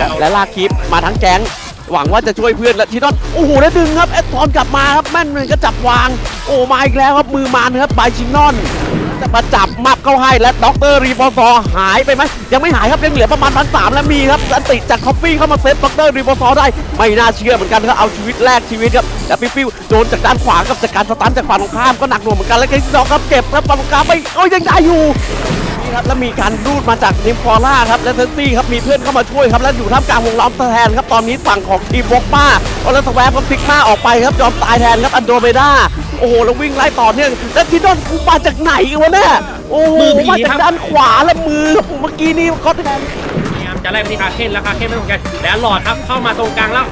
ครับและลากคลิปมาทั้งแก๊งหวังว่าจะช่วยเพื่อนและชินอนโอ้โหแล้วดึงครับแอดทอนกลับมาครับแม่นเลยก็จับวาง โอ้มาอีกแล้วครับมือมานครับบายชินอนจะมาจับมับเข้าให้และด็อกเตอร์รีบอซอหายไปไหมยังไม่หายครับยังเหลือประมาณพันสามแล้วมีครับอันติจากคอฟฟี่เข้ามาเซฟด็อกเตอร์รีบอซอได้ไม่น่าเชื่อเหมือนกันครับเอาชีวิตแรกชีวิตครับแล้วปิ๊ปิ๊วโดนจากด้านขวากับจากการสตันจากฝั่งตรงข้ามก็หนักหน่วงเหมือนกันแล้วเคสดอกครับเก็บครับฝั่งตรงข้ามไม่เอ้ยยังได้อยู่ ครับแล้วมีการรูดมาจากนิมฟอร่าครับและเซนซี่ครับมีเพื่อนเข้ามาช่วยครับและอยู่ท่ามกลางวงล้อมแทนครับตอนนี้ฝั่งของทีมวอกป้าเอาแล้วสแวบครับซิกมาออกไปครับยอมตายแทนครับอันโดเมดาโอ้โหแล้ววิ่งไล่ต่อเนื่องแล้วทิดอนกูมาจากไหนวะเนี่ยโอ้โหมือผีมาจากครับด้านขวาและมือเมื่อกี้นี่ก็แทนพยายามจะไล่ไปที่คาเคนแล้วคาเคนไม่ตรงกันแล้วหลอดครับเข้ามาตรงกลางแล้ว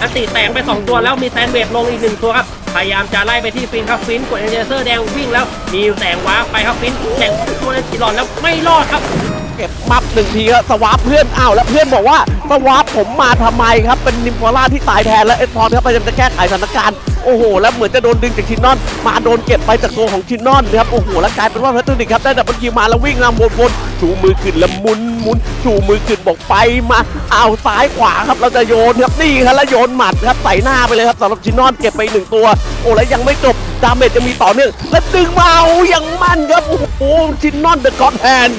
อันติแตกไป 2 ตัวแล้วมีแซนเวทลงอีกหนึ่งตัวครับ พยายามจะไล่ไปที่ฟินครับฟินกดเอเจเซอร์แดงวิ่งแล้วมีแสงว้าไปครับฟินแสงตัวนั้นจีหลอดแล้วไม่รอดครับ ก็บมับหนึ่งทีครับสวาปเพื่อนอ้าวแล้วเพื่อนบอกว่าสวาปผมมาทำไมครับเป็นนิมฟอร่าที่ตายแทนแล้วเอ็ดพอร์ครับพยายามจะแก้ไขสถานการณ์โอ้โหแล้วเหมือนจะโดนดึงจากชินนอน มาโดนเก็บไปจากตัวของชินนอนนะครับโอ้โหแล้วกลายเป็นว่าแพทเทิร์นิกครับได้ดับเบิลคิวมาแล้ววิ่งนำวนๆชูมือขึ้นแล้วมุนมุนชูมือขึ้นบอกไปมาเอาซ้ายขวาครับเราจะโยนครับนี่ครับแล้วโยนหมัดครับใส่หน้าไปเลยครับสำหรับชินนอนเก็บไปหนึ่งตัว โอ้แล้วยังไม่จบดาเมจจะมีต่อเนื่องและดึงมาเอาอย่างมั่นครับโอ้โหชินนอนเดอะกอดแฮน